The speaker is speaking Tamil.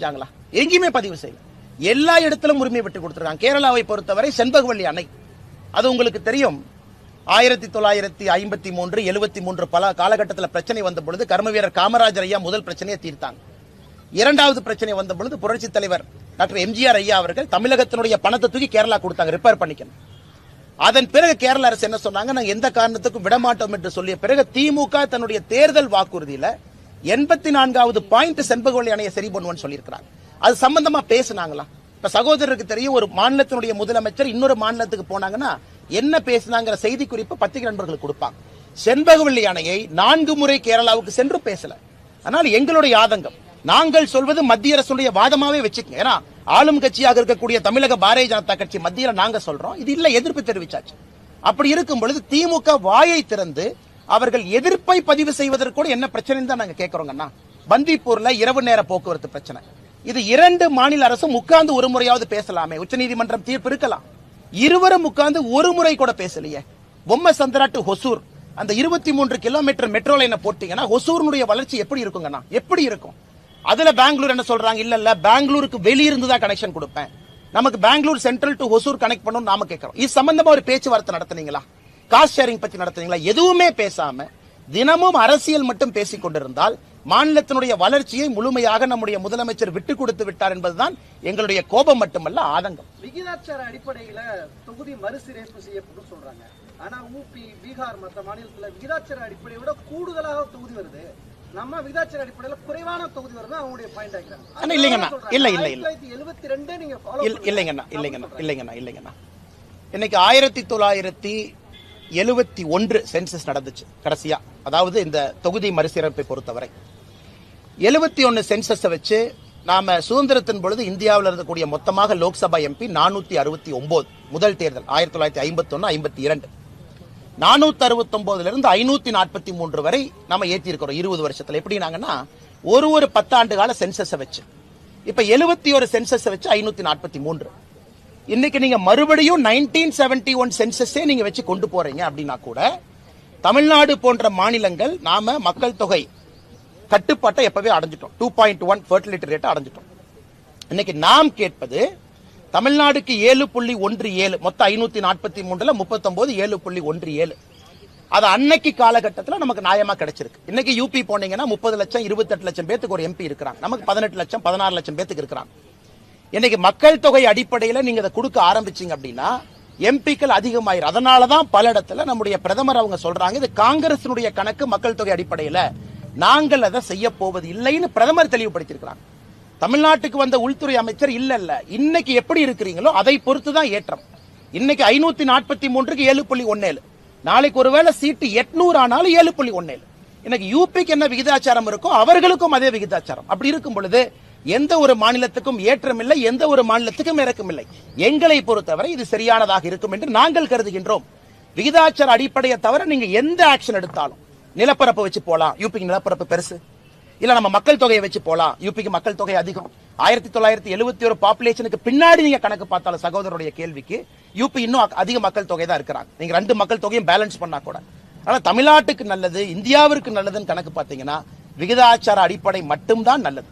செஞ்சாங்களா? எங்கேயுமே பதிவு செய்யல. எல்லா இடத்திலும் உரிமை விட்டு கொடுத்திருக்காங்க. கேரளாவை பொறுத்தவரை செண்பகவல்லி அணை. அது உங்களுக்கு தெரியும். ஆயிரத்தி தொள்ளாயிரத்தி ஐம்பத்தி மூன்று எழுபத்தி மூன்று பல காலகட்டத்தில் பிரச்சனை வந்த பொழுது கர்ம வீரர் காமராஜர் ஐயா முதல் பிரச்சனையை தீர்த்தாங்க. இரண்டாவது பிரச்சனை வந்த பொழுது புரட்சி தலைவர் டாக்டர் எம்ஜிஆர் ஐயா அவர்கள் தமிழகத்தினுடைய பணத்தை தூக்கி கேரளா கொடுத்தாங்க ரிப்பேர் பண்ணிக்கணும். அதன் பிறகு கேரள அரசு என்ன சொன்னாங்க? நாங்கள் எந்த காரணத்துக்கும் விடமாட்டோம் என்று சொல்லிய பிறகு திமுக தன்னுடைய தேர்தல் வாக்குறுதியில எண்பத்தி நான்காவது பாயிண்ட் செண்பகவல்லி அணையை சரி பண்ணுவோம்னு சொல்லியிருக்கிறாங்க அது சம்பந்தமா பேசுனாங்களா? இப்ப சகோதரருக்கு தெரியும் ஒரு மாநிலத்தினுடைய முதலமைச்சர் இன்னொரு மாநிலத்துக்கு போனாங்கன்னா என்ன பேசுனாங்கிற செய்தி குறிப்பு பத்திரிகை நண்பர்களுக்கு கொடுப்பாங்க. செண்பகவல்லி அணையை நான்கு முறை கேரளாவுக்கு சென்று பேசல. ஆனால் எங்களுடைய ஆதங்கம் நாங்கள் சொல்வது மத்திய அரசுடைய வாதமாவே வச்சுக்கோங்க. ஏன்னா ஆளும் கட்சியாக இருக்கக்கூடிய தமிழக பாரதிய ஜனதா கட்சி மத்தியில் நாங்க சொல்றோம். இது இல்ல எதிர்ப்பு தெரிவிச்சாச்சு. அப்படி இருக்கும் பொழுது திமுக வாயை திறந்து அவர்கள் எதிர்ப்பை பதிவு செய்வதற்கு கூட என்ன பிரச்சனைன்னு தான் நாங்க கேட்கறோங்கண்ணா பந்திப்பூர்ல இரவு நேர போக்குவரத்து பிரச்சனை. இது இரண்டு மாநில அரசும் உட்கார்ந்து ஒரு முறையாவது பேசலாமே. உச்சநீதிமன்றம் தீர்ப்பு இருக்கலாம். இருவரும் உட்கார்ந்து ஒரு முறை கூட பேசலையே. பொம்மை சந்திரா டு ஹொசூர். அந்த இருபத்தி மூன்று கிலோமீட்டர் மெட்ரோ லைனை போட்டீங்கன்னா ஹொசூர்னுடைய வளர்ச்சி எப்படி இருக்குங்கண்ணா எப்படி இருக்கும்? அதுல பெங்களூர் என்ன சொல்றாங்க? இல்ல இல்ல பெங்களூருக்கு வெளியிருந்து தான் கனெக்ஷன் கொடுப்பேன். நமக்கு Bangalore central to Hosur connect பண்ணணும் நாம கேட்கறோம் இது சம்பந்தமா ஒரு பேச்சுவார்த்தை நடத்துனீங்களா? காஸ்ட் ஷேரிங் பத்தி நடத்துனீங்களா எதுவுமே பேசாம தினமும் அரசியல் மட்டும் பேசிக் கொண்டிருந்தால் மாநிலத்தினுடைய வளர்ச்சியை முழுமையாக நம்முடைய முதலமைச்சர் விட்டு கொடுத்து விட்டார் என்பதுதான் எங்களுடைய கோபம் மட்டுமல்ல ஆதங்கம். விகிதாச்சார அடிப்படையில தொகுதி மறுசீரமைப்பு செய்யப்படும் சொல்றாங்க. ஆனா ஊபி பீகார் மற்ற மாநிலத்துல விகிதாச்சார அடிப்படையை விட கூடுதலாக தொகுதி வருது. நம்ம விகிதாச்சார அடிப்படையில குறைவான தொகுதி வருது அவங்களுடைய பாயிண்ட் அண்ணா, இல்லைங்கண்ணா. இல்ல, இல்ல, இல்ல. எழுபத்தி ரெண்டு நீங்க இல்லைங்கண்ணா இல்லைங்கண்ணா இல்லைங்கண்ணா இல்லைங்கண்ணா இன்னைக்கு ஆயிரத்தி தொள்ளாயிரத்தி எழுபத்தி ஒன்று சென்சஸ் நடந்துச்சு கடைசியா. அதாவது இந்த தொகுதி மறுசீரமைப்பை பொறுத்தவரை. எழுபத்தி ஒன்னு சென்சஸை வச்சு நாம சுதந்திரத்தின் பொழுது இந்தியாவில் இருக்கக்கூடிய மொத்தமாக லோக்சபா எம்பி நானூத்தி அறுபத்தி ஒன்பது முதல் தேர்தல் ஆயிரத்தி தொள்ளாயிரத்தி ஐம்பத்தி ஒன்று ஐம்பத்தி இரண்டு. நானூத்தி அறுபத்தொன்பதுல இருந்து ஐநூத்தி நாற்பத்தி மூன்று வரை நம்ம ஏற்றிருக்கிறோம் இருபது வருஷத்துல. எப்படினாங்கன்னா ஒரு ஒரு பத்தாண்டு கால சென்சஸை வச்சு. இப்ப எழுபத்தி ஒரு சென்சஸை வச்சு ஐநூத்தி நாற்பத்தி மூன்று. இன்னைக்கு நீங்க மறுபடியும் நைன்டீன் செவன்டி ஒன் சென்சஸே நீங்க வச்சு கொண்டு போறீங்க அப்படின்னா கூட தமிழ்நாடு போன்ற மாநிலங்கள் நாம மக்கள் தொகை கட்டுப்பாட்டை எப்பவே அடைஞ்சிட்டோம். டூ பாயிண்ட் ஒன் ஃபர்டிலிட்டி ரேட்டை அடைஞ்சிட்டோம். இன்னைக்கு நாம் கேட்பது தமிழ்நாடுக்கு ஏழு புள்ளி ஒன்று ஏழு மொத்தம் ஐநூத்தி நாற்பத்தி மூன்றுல முப்பத்தொன்பது ஏழு புள்ளி ஒன்று ஏழு. அது அன்னைக்கு காலகட்டத்தில் நமக்கு நியாயமா கிடைச்சிருக்கு. இன்னைக்கு யூபி போனீங்கன்னா முப்பது லட்சம் இருபத்தெட்டு லட்சம் பேத்துக்கு ஒரு எம்பி இருக்கிறாங்க. நமக்கு பதினெட்டு லட்சம் பதினாறு லட்சம் பேத்துக்கு இருக்கிறாங்க. இன்னைக்கு மக்கள் தொகை அடிப்படையில் நீங்க அதை கொடுக்க ஆரம்பிச்சீங்க அப்படின்னா எம்பிக்கள் அதிகமாயிரும் அதனாலதான் பல இடத்துல நம்முடைய பிரதமர் அவங்க சொல்றாங்க இது காங்கிரசினுடைய கணக்கு மக்கள் தொகை அடிப்படையில். நாங்கள் அதை செய்ய போவது இல்லைன்னு பிரதமர் தெளிவுபடுத்தியிருக்கிறாங்க. தமிழ்நாட்டுக்கு வந்த உள்துறை அமைச்சர் இல்ல இல்ல இன்னைக்கு எப்படி இருக்கிறீங்களோ அதை பொறுத்து தான் ஏற்றம். இன்னைக்கு ஐநூத்தி நாற்பத்தி மூன்றுக்கு ஏழு புள்ளி ஒன்னேழு. நாளைக்கு ஒருவேளை சீட்டு எட்நூறு ஆனாலும் ஏழு புள்ளி ஒன்னேழு. இன்னைக்கு யூபிக்கு என்ன விகிதாச்சாரம் இருக்கோ அவர்களுக்கும் அதே விகிதாச்சாரம். அப்படி இருக்கும் பொழுது எந்த ஒரு மாநிலத்துக்கும் ஏற்றமில்லை எந்த ஒரு மாநிலத்துக்கும் இறக்கமில்லை. எங்களை பொறுத்தவரை இது சரியானதாக இருக்கும் என்று நாங்கள் கருதுகின்றோம். விகிதாச்சார அடிப்படையை தவிர நீங்க எந்த ஆக்ஷன் எடுத்தாலும் நிலப்பரப்பு வச்சு போலாம். யூபிக்கு நிலப்பரப்பு பெருசு. இல்ல நம்ம மக்கள் தொகையை வச்சு போலாம். யூபிக்கு மக்கள் தொகை அதிகம். ஆயிரத்தி தொள்ளாயிரத்தி எழுபத்தி ஒரு பாப்புலேஷனுக்கு பின்னாடி நீங்க கணக்கு பார்த்தாலும் சகோதரருடைய கேள்விக்கு யூபி இன்னும் அதிக மக்கள் தொகை தான் இருக்கிறாங்க. நீங்க ரெண்டு மக்கள் தொகையும் பேலன்ஸ் பண்ணா கூட. ஆனா தமிழ்நாட்டுக்கு நல்லது இந்தியாவிற்கு நல்லதுன்னு கணக்கு பார்த்தீங்கன்னா விகிதாச்சார அடிப்படை மட்டும்தான் நல்லது.